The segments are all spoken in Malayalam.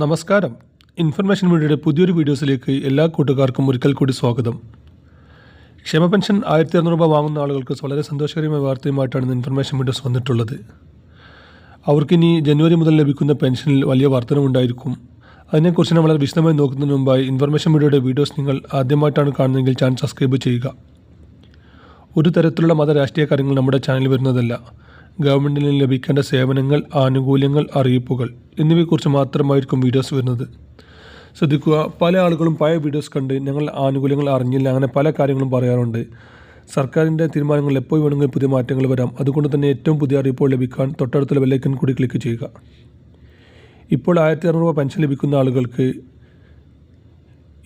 നമസ്കാരം. ഇൻഫർമേഷൻ മീഡിയയുടെ പുതിയൊരു വീഡിയോസിലേക്ക് എല്ലാ കൂട്ടുകാർക്കും ഒരിക്കൽ കൂടി സ്വാഗതം. ക്ഷേമ പെൻഷൻ ആയിരത്തി അറുന്നൂറ് രൂപ വാങ്ങുന്ന ആളുകൾക്ക് വളരെ സന്തോഷകരമായ വാർത്തയുമായിട്ടാണ് ഇൻഫർമേഷൻ വീഡിയോസ് വന്നിട്ടുള്ളത്. അവർക്കിനി ജനുവരി മുതൽ ലഭിക്കുന്ന പെൻഷനിൽ വലിയ വർധനമുണ്ടായിരിക്കും അതിനെക്കുറിച്ച് നമ്മൾ വിശദമായി നോക്കുന്നതിന് മുമ്പായി ഇൻഫർമേഷൻ മീഡിയയുടെ വീഡിയോസ് നിങ്ങൾ ആദ്യമായിട്ടാണ് കാണുന്നതെങ്കിൽ ചാനൽ സബ്സ്ക്രൈബ് ചെയ്യുക. ഒരു തരത്തിലുള്ള മത രാഷ്ട്രീയ കാര്യങ്ങൾ നമ്മുടെ ചാനലിൽ വരുന്നതല്ല. ഗവൺമെന്റിൽ നിന്ന് ലഭിക്കേണ്ട സേവനങ്ങൾ ആനുകൂല്യങ്ങൾ അറിയിപ്പുകൾ എന്നിവയെക്കുറിച്ച് മാത്രമായിരിക്കും വീഡിയോസ് വരുന്നത്. ശ്രദ്ധിക്കുക പല ആളുകളും പഴയ വീഡിയോസ് കണ്ട് ഞങ്ങൾ ആനുകൂല്യങ്ങൾ അറിഞ്ഞില്ല അങ്ങനെ പല കാര്യങ്ങളും പറയാറുണ്ട്. സർക്കാരിന്റെ തീരുമാനങ്ങൾ എപ്പോൾ വേണമെങ്കിലും പുതിയ മാറ്റങ്ങൾ വരാം. അതുകൊണ്ട് തന്നെ ഏറ്റവും പുതിയ അറിയിപ്പോൾ ലഭിക്കാൻ തൊട്ടടുത്തുള്ള ബെല്ലൈക്കൻ കൂടി ക്ലിക്ക് ചെയ്യുക. ഇപ്പോൾ ആയിരത്തി അറുന്നൂറ് രൂപ പെൻഷൻ ലഭിക്കുന്ന ആളുകൾക്ക്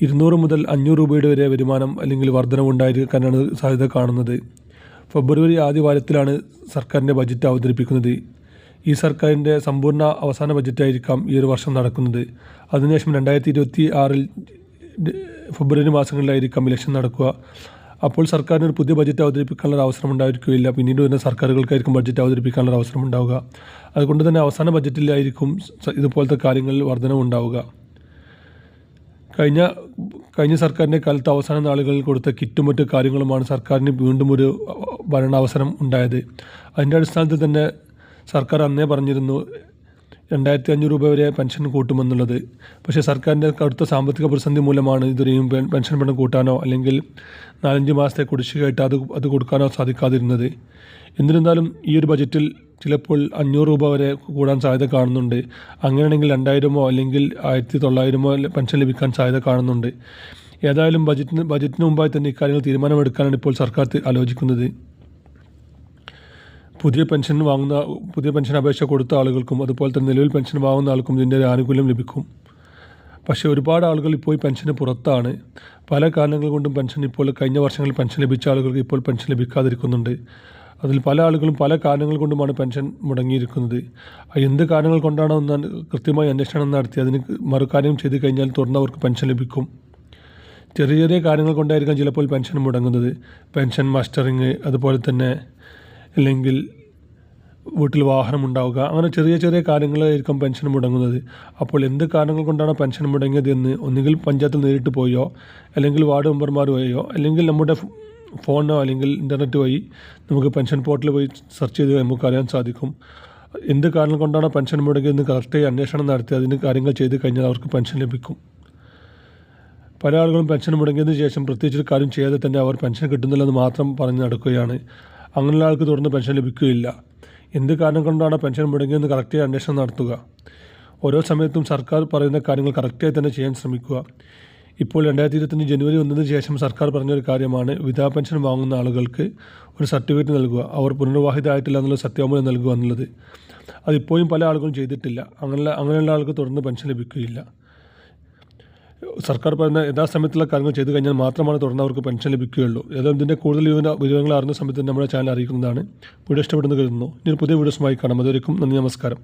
ഇരുന്നൂറ് മുതൽ അഞ്ഞൂറ് രൂപയുടെ വരെ വരുമാനം അല്ലെങ്കിൽ വർധനവുണ്ടായിരിക്കാനാണ് സാധ്യത കാണുന്നത്. ഫെബ്രുവരി ആദ്യ വാരത്തിലാണ് സർക്കാരിന്റെ ബജറ്റ് അവതരിപ്പിക്കുന്നത്. ഈ സർക്കാരിന്റെ സമ്പൂർണ അവസാന ബജറ്റായിരിക്കാം ഈ ഒരു വർഷം നടക്കുന്നത്. അതിനുശേഷം രണ്ടായിരത്തി ഇരുപത്തി ആറിൽ ഫെബ്രുവരി മാസങ്ങളിലായിരിക്കാം ഇലക്ഷൻ നടക്കുക. അപ്പോൾ സർക്കാരിന് ഒരു പുതിയ ബജറ്റ് അവതരിപ്പിക്കാനുള്ള അവസരം ഉണ്ടായിരിക്കുകയില്ല. പിന്നീട് വരുന്ന സർക്കാരുകൾക്കായിരിക്കും ബഡ്ജറ്റ് അവതരിപ്പിക്കാനുള്ള അവസരം ഉണ്ടാവുക. അതുകൊണ്ട് തന്നെ അവസാന ബജറ്റിലായിരിക്കും ഇതുപോലത്തെ കാര്യങ്ങളിൽ വർധനവുണ്ടാവുക. കഴിഞ്ഞ കഴിഞ്ഞ സർക്കാരിന്റെ കാലത്ത് അവസാന നാളുകളിൽ കൊടുത്ത കിറ്റും മറ്റു കാര്യങ്ങളുമാണ് സർക്കാരിന് വീണ്ടും ഒരു ഭരണാവസരം ഉണ്ടായത്. അതിന്റെ അടിസ്ഥാനത്തിൽ തന്നെ സർക്കാർ അന്നേ പറഞ്ഞിരുന്നു രണ്ടായിരത്തി അഞ്ഞൂറ് രൂപ വരെ പെൻഷൻ കൂട്ടുമെന്നുള്ളത്. പക്ഷേ സർക്കാരിന്റെ കടുത്ത സാമ്പത്തിക പ്രതിസന്ധി മൂലമാണ് ഇതുവരെയും പെൻഷൻ പണം കൂട്ടാനോ അല്ലെങ്കിൽ നാലഞ്ച് മാസത്തെ കുടിശ്ശികയായിട്ട് അത് അത് കൊടുക്കാനോ സാധിക്കാതിരുന്നത്. എന്നിരുന്നാലും ഈ ഒരു ബജറ്റിൽ ചിലപ്പോൾ അഞ്ഞൂറ് രൂപ വരെ കൂടാൻ സാധ്യത കാണുന്നുണ്ട്. അങ്ങനെയാണെങ്കിൽ രണ്ടായിരമോ അല്ലെങ്കിൽ ആയിരത്തി തൊള്ളായിരമോ പെൻഷൻ ലഭിക്കാൻ സാധ്യത കാണുന്നുണ്ട്. ഏതായാലും ബജറ്റിന് ബജറ്റിന് മുമ്പായി തന്നെ ഇക്കാര്യങ്ങൾ തീരുമാനമെടുക്കാനാണ് ഇപ്പോൾ സർക്കാർ ആലോചിക്കുന്നത്. പുതിയ പെൻഷൻ വാങ്ങുന്ന പുതിയ പെൻഷൻ അപേക്ഷ കൊടുത്ത ആളുകൾക്കും അതുപോലെ തന്നെ നിലവിൽ പെൻഷൻ വാങ്ങുന്ന ആൾക്കും ഇതിന്റെ ആനുകൂല്യം ലഭിക്കും. പക്ഷേ ഒരുപാട് ആളുകൾ ഇപ്പോൾ പെൻഷന് പുറത്താണ്. പല കാരണങ്ങൾ കൊണ്ടും പെൻഷൻ ഇപ്പോൾ കഴിഞ്ഞ വർഷങ്ങളിൽ പെൻഷൻ ലഭിച്ച ആളുകൾക്ക് ഇപ്പോൾ പെൻഷൻ ലഭിക്കാതിരിക്കുന്നുണ്ട്. അതിൽ പല ആളുകളും പല കാരണങ്ങൾ കൊണ്ടുമാണ് പെൻഷൻ മുടങ്ങിയിരിക്കുന്നത്. എന്ത് കാരണങ്ങൾ കൊണ്ടാണോ എന്ന് കൃത്യമായി അന്വേഷണം നടത്തി അതിന് മറുകാര്യം ചെയ്തു കഴിഞ്ഞാൽ തുറന്നവർക്ക് പെൻഷൻ ലഭിക്കും. ചെറിയ ചെറിയ കാര്യങ്ങൾ കൊണ്ടായിരിക്കാം ചിലപ്പോൾ പെൻഷൻ മുടങ്ങുന്നത്. പെൻഷൻ മാസ്റ്ററിങ് അതുപോലെ തന്നെ അല്ലെങ്കിൽ വീട്ടിൽ വാഹനം ഉണ്ടാവുക അങ്ങനെ ചെറിയ ചെറിയ കാര്യങ്ങളായിരിക്കും പെൻഷൻ മുടങ്ങുന്നത്. അപ്പോൾ എന്ത് കാരണങ്ങൾ കൊണ്ടാണ് പെൻഷൻ മുടങ്ങിയത് എന്ന് ഒന്നുകിൽ പഞ്ചായത്തിൽ നേരിട്ട് പോയോ അല്ലെങ്കിൽ വാർഡ് മെമ്പർമാർ അല്ലെങ്കിൽ നമ്മുടെ ഫോണോ അല്ലെങ്കിൽ ഇന്റർനെറ്റ് വഴി നമുക്ക് പെൻഷൻ പോർട്ടലിൽ പോയി സെർച്ച് ചെയ്ത് നമുക്ക് അറിയാൻ സാധിക്കും. എന്ത് കാരണം കൊണ്ടാണ് പെൻഷൻ മുടങ്ങിയതെന്ന് കറക്റ്റായി അന്വേഷണം നടത്തി അതിന് കാര്യങ്ങൾ ചെയ്ത് കഴിഞ്ഞാൽ അവർക്ക് പെൻഷൻ ലഭിക്കും. പല ആളുകളും പെൻഷൻ മുടങ്ങിയതിന് ശേഷം പ്രത്യേകിച്ച് കാര്യം ചെയ്യാതെ തന്നെ അവർ പെൻഷൻ കിട്ടുന്നില്ലെന്ന് മാത്രം പറഞ്ഞ് നടക്കുകയാണ്. അങ്ങനെയുള്ള ആൾക്ക് തുടർന്ന് പെൻഷൻ ലഭിക്കുകയില്ല. എന്ത് കാരണം കൊണ്ടാണ് പെൻഷൻ മുടങ്ങിയെന്ന് കറക്റ്റായി അന്വേഷണം നടത്തുക. ഓരോ സമയത്തും സർക്കാർ പറയുന്ന കാര്യങ്ങൾ കറക്റ്റായി തന്നെ ചെയ്യാൻ ശ്രമിക്കുക. ഇപ്പോൾ രണ്ടായിരത്തി ഇരുപത്തഞ്ച് ജനുവരി ഒന്നിന് ശേഷം സർക്കാർ പറഞ്ഞൊരു കാര്യമാണ് വിധവാ പെൻഷൻ വാങ്ങുന്ന ആളുകൾക്ക് ഒരു സർട്ടിഫിക്കറ്റ് നൽകുക. അവർ പുനർവാഹിതമായിട്ടില്ല എന്നുള്ള സത്യവാങ്മൂലം നൽകുക എന്നുള്ളത്. അതിപ്പോഴും പല ആളുകളും ചെയ്തിട്ടില്ല. അങ്ങനെ അങ്ങനെയുള്ള ആൾക്ക് തുടർന്ന് പെൻഷൻ ലഭിക്കുകയില്ല. സർക്കാർ പറയുന്ന യഥാസമയത്തുള്ള കാര്യങ്ങൾ ചെയ്തു കഴിഞ്ഞാൽ മാത്രമാണ് തുടർന്ന് അവർക്ക് പെൻഷൻ ലഭിക്കുകയുള്ളൂ. ഏതായാലും ഇതിന്റെ കൂടുതൽ വിവര- വിവരങ്ങൾ അറിഞ്ഞ സമയത്ത് നമ്മുടെ ചാനൽ അറിയിക്കുന്നതാണ്. വീഡിയോ ഇഷ്ടപ്പെടുന്നു കരുതുന്നു. ഇനി പുതിയ വീഡിയോസുമായി കാണാം. അതുവരെയും നന്ദി നമസ്കാരം.